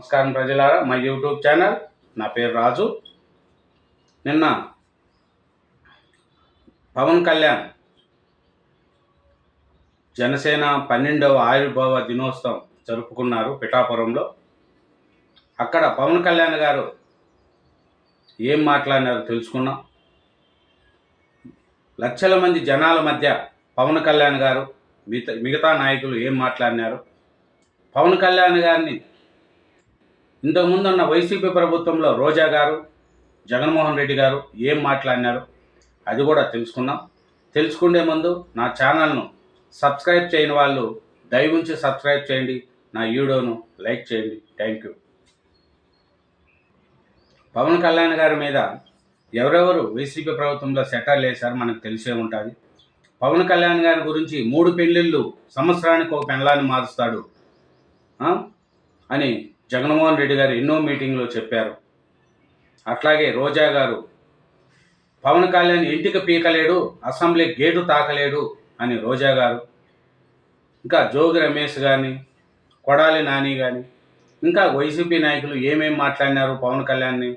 నమస్కారం ప్రజలారా మా యూట్యూబ్ ఛానల్ నా పేరు రాజు. నిన్న పవన్ కళ్యాణ్ జనసేన పన్నెండవ ఆవిర్భావ దినోత్సవం జరుపుకున్నారు పిఠాపురంలో. అక్కడ పవన్ కళ్యాణ్ గారు ఏం మాట్లాడినారో తెలుసుకున్నాం. లక్షల మంది జనాల మధ్య పవన్ కళ్యాణ్ గారు మిగతా మిగతా నాయకులు ఏం మాట్లాడినారు? పవన్ కళ్యాణ్ గారిని ఇంతకుముందు ఉన్న వైసీపీ ప్రభుత్వంలో రోజా గారు జగన్మోహన్ రెడ్డి గారు ఏం మాట్లాడినారు? అది కూడా తెలుసుకున్నాం తెలుసుకునే ముందు నా ఛానల్ను సబ్స్క్రైబ్ చేయని వాళ్ళు దయవుంచి సబ్స్క్రైబ్ చేయండి. నా వీడియోను లైక్ చేయండి. Thank you. పవన్ కళ్యాణ్ గారి మీద ఎవరెవరు వైసీపీ ప్రభుత్వంలో సెటర్లు లేశారు మనకు తెలిసే ఉంటుంది. పవన్ కళ్యాణ్ గారి గురించి మూడు పెళ్ళిళ్ళు సంవత్సరానికి ఒక పెళ్ళాన్ని మారుస్తాడు. అని జగన్మోహన్ రెడ్డి గారు ఎన్నో మీటింగ్లో చెప్పారు. అట్లాగే రోజా గారు పవన్ కళ్యాణ్ ఇంటికి పీకలేడు అసెంబ్లీ గేటు తాకలేడు అని రోజా గారు ఇంకా జోగి రమేష్ కానీ కొడాలి నాని కానీ ఇంకా వైసీపీ నాయకులు ఏమేమి మాట్లాడినారు పవన్ కళ్యాణ్ని?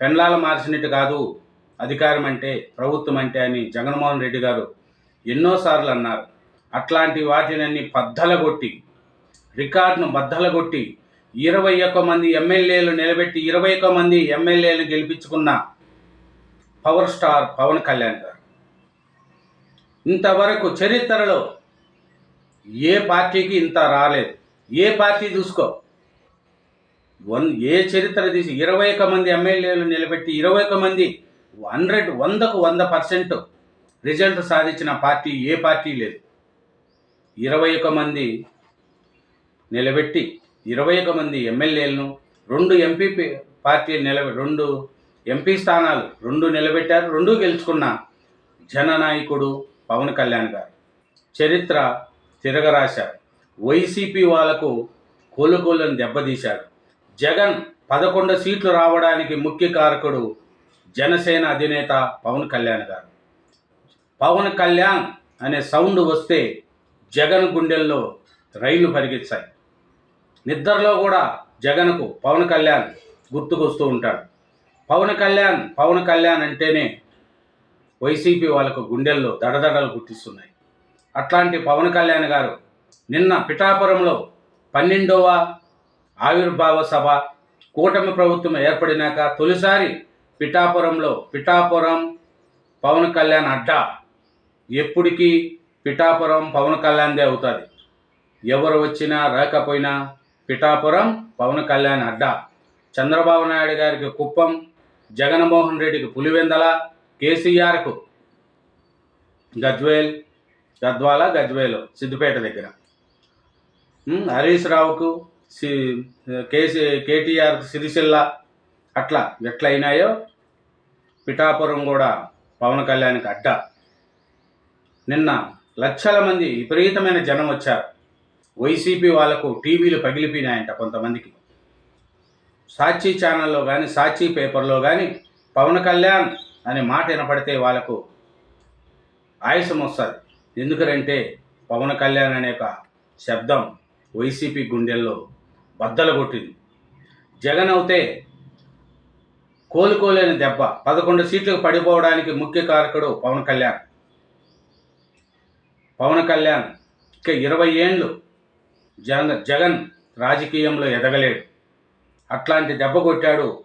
పెండ్లాలు మార్చినట్టు కాదు అధికారం అంటే ప్రభుత్వం అంటే అని జగన్మోహన్ రెడ్డి గారు ఎన్నోసార్లు అన్నారు. అట్లాంటి వాటినన్ని బద్దలగొట్టి రికార్డును బద్దలగొట్టి ఇరవై ఒక్క మంది ఎమ్మెల్యేలు నిలబెట్టి ఇరవై ఒక్క మంది ఎమ్మెల్యేలు గెలిపించుకున్న పవర్ స్టార్ పవన్ కళ్యాణ్ గారు. ఇంతవరకు చరిత్రలో ఏ పార్టీకి ఇంత రాలేదు. ఏ పార్టీ చూసుకో? వన్ ఏ చరిత్ర తీసి ఇరవై ఒక్క మంది ఎమ్మెల్యేలు నిలబెట్టి ఇరవై ఒక్క మంది హండ్రెడ్ వందకు వంద పర్సెంట్ రిజల్ట్ సాధించిన పార్టీ ఏ పార్టీ లేదు. ఇరవై ఒక్క మంది నిలబెట్టి ఇరవై ఒక మంది ఎమ్మెల్యేలను రెండు ఎంపీ పార్టీ నిలబె రెండు ఎంపీ స్థానాలు రెండు నిలబెట్టారు రెండు గెలుచుకున్న జననాయకుడు పవన్ కళ్యాణ్ గారు. చరిత్ర తిరగరాశారు. వైసీపీ వాళ్ళకు కోలుకోలను దెబ్బతీశారు జగన్ పదకొండు సీట్లు రావడానికి ముఖ్య కారకుడు జనసేన అధినేత పవన్ కళ్యాణ్ గారు. పవన్ కళ్యాణ్ అనే సౌండ్ వస్తే జగన్ గుండెల్లో రైళ్ళు పరిగెత్తాయి నిద్రలో కూడా జగన్కు పవన్ కళ్యాణ్ గుర్తుకొస్తూ ఉంటాడు. పవన్ కళ్యాణ్ పవన్ కళ్యాణ్ అంటేనే వైసీపీ వాళ్ళకు గుండెల్లో దడదడలు గుర్తిస్తున్నాయి అట్లాంటి పవన్ కళ్యాణ్ గారు నిన్న పిఠాపురంలో పన్నెండవ ఆవిర్భావ సభ కూటమి ప్రభుత్వం ఏర్పడినాక తొలిసారి పిఠాపురంలో పిఠాపురం పవన్ కళ్యాణ్ అడ్డా. ఎప్పటికీ పిఠాపురం పవన్ కళ్యాణ్దే అవుతుంది. ఎవరు వచ్చినా రాకపోయినా పిఠాపురం పవన్ కళ్యాణ్ అడ్డా. చంద్రబాబు నాయుడు గారికి కుప్పం జగన్మోహన్ రెడ్డికి పులివెందల కేసీఆర్కు గజ్వేల్ గద్వాల గజ్వేలు సిద్దిపేట దగ్గర. హరీష్ రావుకు సి కేసీ కేటీఆర్ సిరిసిల్ల అట్లా ఎట్లయినాయో పిఠాపురం కూడా పవన్ కళ్యాణ్కి అడ్డా. నిన్న లక్షల మంది విపరీతమైన జనం వచ్చారు. వైసీపీ వాళ్ళకు టీవీలు పగిలిపోయినాయంట కొంతమందికి. సాక్షి ఛానల్లో కానీ సాక్షి పేపర్లో కానీ పవన్ కళ్యాణ్ అనే మాట వినపడితే వాళ్ళకు ఆయుసం వస్తుంది. ఎందుకంటే పవన్ కళ్యాణ్ అనే ఒక శబ్దం వైసీపీ గుండెల్లో బద్దలు కొట్టింది. జగన్ అవుతే కోలుకోలేని దెబ్బ. పదకొండు సీట్లకు పడిపోవడానికి ముఖ్య కారకుడు పవన్ కళ్యాణ్. పవన్ కళ్యాణ్ ఇక ఇరవై ఏండ్లు జగన్ జగన్ రాజకీయంలో ఎదగలేడు. అట్లాంటి దెబ్బ కొట్టాడు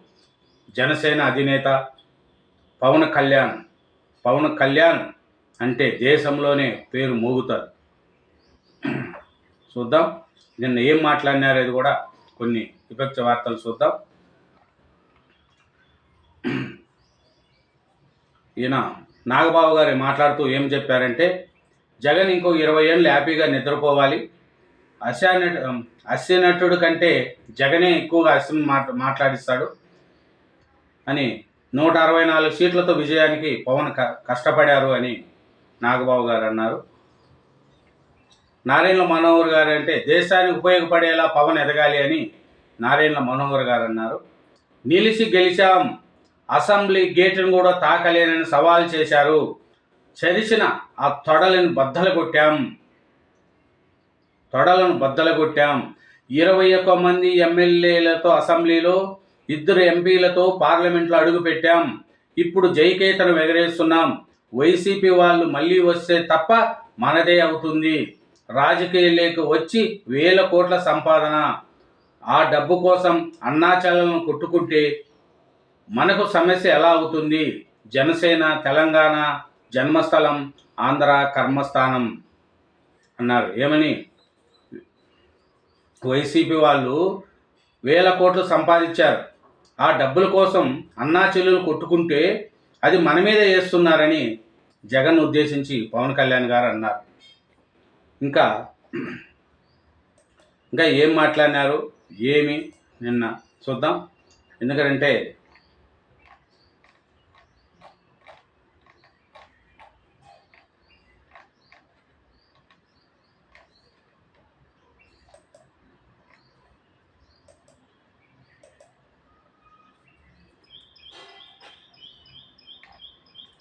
జనసేన అధినేత పవన్ కళ్యాణ్. పవన్ కళ్యాణ్ అంటే దేశంలోనే పేరు మోగుతారు. చూద్దాం. నిన్న ఏం మాట్లాడినారు అది కూడా కొన్ని విపక్ష వార్తలు చూద్దాం. ఈయన నాగబాబు గారు మాట్లాడుతూ ఏం చెప్పారంటే జగన్ ఇంకో ఇరవై ఏళ్ళు హ్యాపీగా నిద్రపోవాలి. నటు అస్య నటుడు కంటే జగనే ఎక్కువగా అస్యం మాట్ మాట్లాడిస్తాడు. అని నూట అరవై నాలుగు సీట్లతో విజయానికి పవన్ క కష్టపడారు అని నాగబాబు గారు అన్నారు. నారాయణ మనోహర్ గారు అంటే దేశానికి ఉపయోగపడేలా పవన్ ఎదగాలి అని నారాయణ మనోహర్ గారు అన్నారు. నిలిచి గెలిచాం. అసెంబ్లీ గేటును కూడా తాకలేనని సవాల్ చేశారు. చరిచిన ఆ తొడలను బద్దలు కొట్టాం. తొడలను బద్దలగొట్టాం. ఇరవై ఒక్క మంది ఎమ్మెల్యేలతో అసెంబ్లీలో ఇద్దరు ఎంపీలతో పార్లమెంట్లో అడుగుపెట్టాం ఇప్పుడు జైకేతను ఎగరేస్తున్నాం. వైసీపీ వాళ్ళు మళ్ళీ వస్తే తప్ప మనదే అవుతుంది. రాజకీయాలకు వచ్చి వేల కోట్ల సంపాదన. ఆ డబ్బు కోసం అన్నాచలను కొట్టుకుంటే మనకు సమస్య ఎలా అవుతుంది? జనసేన తెలంగాణ జన్మస్థలం ఆంధ్ర కర్మస్థానం అన్నారు. ఏమని? వైసీపీ వాళ్ళు వేల కోట్లు సంపాదించారు. ఆ డబ్బుల కోసం అన్నా చెల్లెలు కొట్టుకుంటే అది మన మీద వేస్తున్నారని జగన్ ఉద్దేశించి పవన్ కళ్యాణ్ గారు అన్నారు. ఇంకా ఇంకా ఏం మాట్లాడినారు? ఏమి? నిన్న చూద్దాం. ఎందుకంటే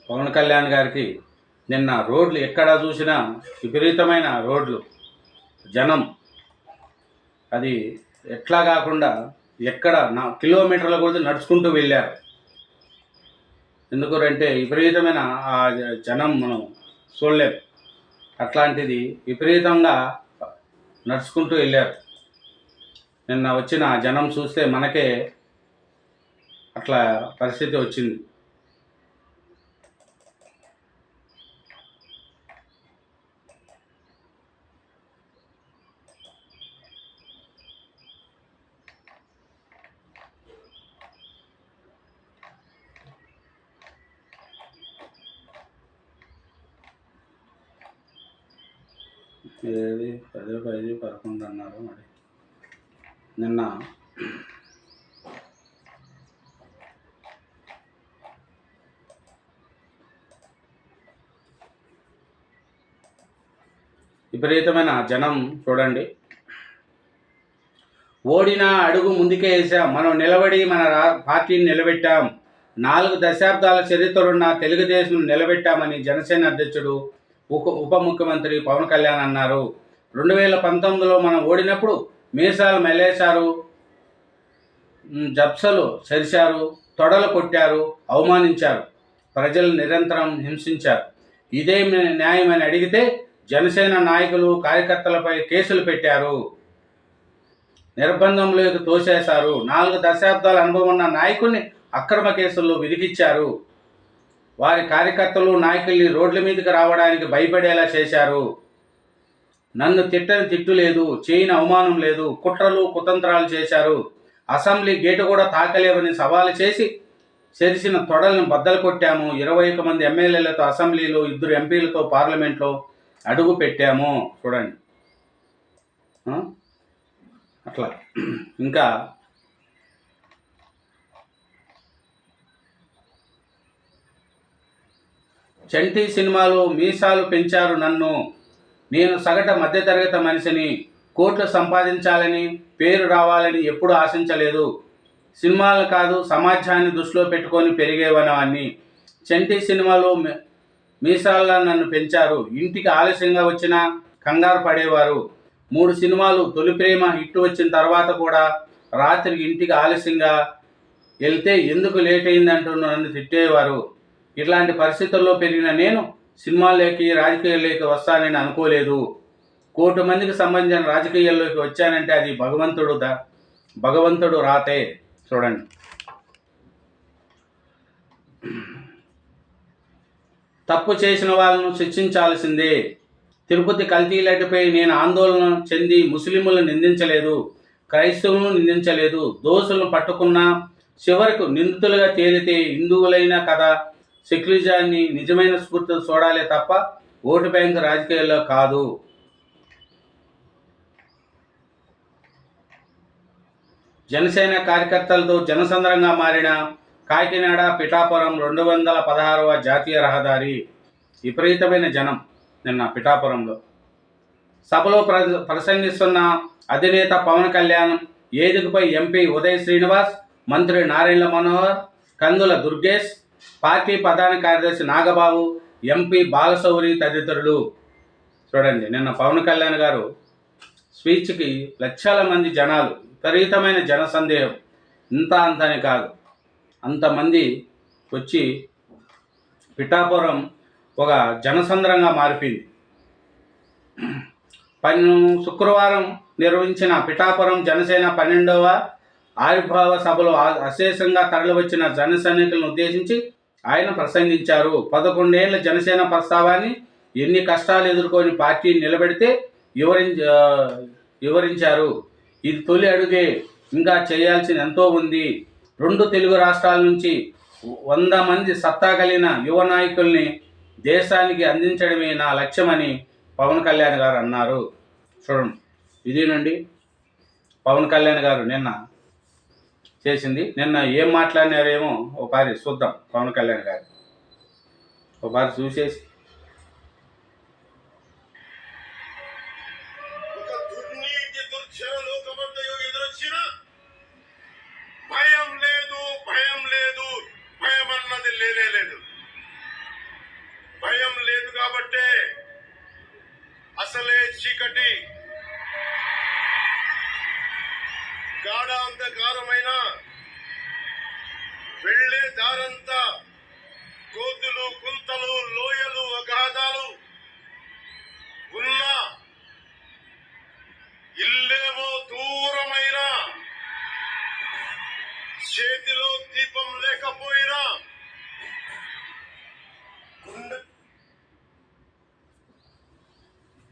పవన్ కళ్యాణ్ గారికి నిన్న రోడ్లు ఎక్కడ చూసినా విపరీతమైన రోడ్లు. జనం. అది ఎట్లా కాకుండా ఎక్కడ నా కిలోమీటర్ల కొద్ది నడుచుకుంటూ వెళ్ళారు. ఎందుకంటే విపరీతమైన ఆ జనం మనం చూడలేం. అట్లాంటిది విపరీతంగా నడుచుకుంటూ వెళ్ళారు. నిన్న వచ్చిన జనం చూస్తే మనకే అట్లా పరిస్థితి వచ్చింది. ఏది పది పది పదకొండు అన్నారు మరి. నిన్న విపరీతమైన జనం చూడండి. ఓడిన అడుగు ముందుకే వేసాం. మనం నిలబడి మన రా పార్టీని నిలబెట్టాం. నాలుగు దశాబ్దాల చరిత్రలున్న తెలుగుదేశం నిలబెట్టామని జనసేన అధ్యక్షుడు ఉప ఉప ముఖ్యమంత్రి పవన్ కళ్యాణ్ అన్నారు. రెండు వేల పంతొమ్మిదిలో మనం ఓడినప్పుడు మీసాలు మెలేశారు జప్సలు సరిశారు తొడలు కొట్టారు అవమానించారు ప్రజలు నిరంతరం హింసించారు. ఇదే న్యాయమని అడిగితే జనసేన నాయకులు కార్యకర్తలపై కేసులు పెట్టారు. నిర్బంధంలోకి తోసేశారు. నాలుగు దశాబ్దాల అనుభవం ఉన్న నాయకుడిని అక్రమ కేసుల్లో విధికిచ్చారు వారి కార్యకర్తలు నాయకుల్ని రోడ్ల మీదకి రావడానికి భయపడేలా చేశారు. నన్ను తిట్టని తిట్టు లేదు చేయని అవమానం లేదు కుట్రలు కుతంత్రాలు చేశారు. అసెంబ్లీ గేటు కూడా తాకలేవని సవాలు చేసి చెరిసిన తొడలను బద్దలు కొట్టాము. ఇరవై ఒక మంది ఎమ్మెల్యేలతో అసెంబ్లీలో ఇద్దరు ఎంపీలతో పార్లమెంట్లో అడుగు పెట్టాము. చూడండి. అట్లా. ఇంకా చంటి సినిమాలో మీసాలు పెంచారు నన్ను. నేను సగట మధ్యతరగతి మనిషిని. కోట్లు సంపాదించాలని పేరు రావాలని ఎప్పుడూ ఆశించలేదు. సినిమాలు కాదు సమాజాన్ని దృష్టిలో పెట్టుకొని పెరిగేవనవాన్ని చంటి సినిమాలో మీసాల్లో మీసాల్లా నన్ను పెంచారు. ఇంటికి ఆలస్యంగా వచ్చిన కంగారు పడేవారు. మూడు సినిమాలు తొలి ప్రేమ హిట్ వచ్చిన తర్వాత కూడా రాత్రి ఇంటికి ఆలస్యంగా వెళ్తే ఎందుకు లేట్ అయిందంటూ నన్ను తిట్టేవారు. ఇట్లాంటి పరిస్థితుల్లో పెరిగిన నేను సినిమాల్లోకి రాజకీయాల్లోకి వస్తానని అనుకోలేదు. కోటి మందికి సంబంధించిన రాజకీయాల్లోకి వచ్చానంటే అది భగవంతుడు ద భగవంతుడు రాతే. చూడండి. తప్పు చేసిన వాళ్ళను శిక్షించాల్సిందే. తిరుపతి కల్తీ నేను ఆందోళన చెంది ముస్లింలను నిందించలేదు క్రైస్తవులను నిందించలేదు దోషులను పట్టుకున్నా చివరకు నిందితులుగా తేలితే హిందువులైన కదా సెక్యులిజాన్ని నిజమైన స్ఫూర్తితో చూడాలే తప్ప ఓటు బ్యాంక్ రాజకీయాల్లో కాదు. జనసేన కార్యకర్తలతో జనసంద్రంగా మారిన కాకినాడ పిఠాపురం రెండు వందల పదహారవ జాతీయ రహదారి విపరీతమైన జనం నిన్న పిఠాపురంలో. సభలో ప్ర ప్రసంగిస్తున్న అధినేత పవన్ కళ్యాణ్ వేదికపై ఎంపీ ఉదయ్ శ్రీనివాస్ మంత్రి నారాయణ మనోహర్ కందుల దుర్గేష్ పార్టీ ప్రధాన కార్యదర్శి నాగబాబు ఎంపీ బాలశౌరి తదితరులు. చూడండి నిన్న పవన్ కళ్యాణ్ గారు స్పీచ్కి లక్షల మంది జనాలు విపరీతమైన జన సందేహం. ఇంత అంతని కాదు. అంతమంది వచ్చి పిఠాపురం ఒక జనసంద్రంగా మారిపోయింది. పన్ను శుక్రవారం నిర్వహించిన పిఠాపురం జనసేన పన్నెండవ ఆవిర్భావ సభలో అశేషంగా తరలివచ్చిన జన సైనికులను ఉద్దేశించి ఆయన ప్రసంగించారు. పదకొండేళ్ళ జనసేన ప్రస్తావాన్ని ఎన్ని కష్టాలు ఎదుర్కొని పార్టీ నిలబెడితే వివరించ వివరించారు. ఇది తొలి అడుగే ఇంకా చేయాల్సిన ఎంతో ఉంది. రెండు తెలుగు రాష్ట్రాల నుంచి వంద మంది సత్తా కలిగిన యువ నాయకుల్ని దేశానికి అందించడమే నా లక్ష్యమని పవన్ కళ్యాణ్ గారు అన్నారు. చూడండి ఇదేనండి? పవన్ కళ్యాణ్ గారు నిన్న చేసింది. నిన్న ఏం మాట్లాడినారేమో ఒకసారి చూద్దాం. పవన్ కళ్యాణ్ గారు. ఒకసారి చూసేసి. ఒక భయం లేదు భయం లేదు భయం అన్నది లేదు. భయం లేదు కాబట్టే అసలే చీకటి గాఢ అంధకారమైన వెళ్ళే దారంతా కోతులు కుంతలు లోయలు అగాధాలు ఉన్నా ఇల్లేమో దూరమైన చేతిలో దీపం లేకపోయినా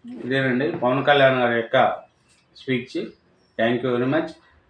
ఇదేనండి పవన్ కళ్యాణ్ గారి యొక్క speech. Thank you very much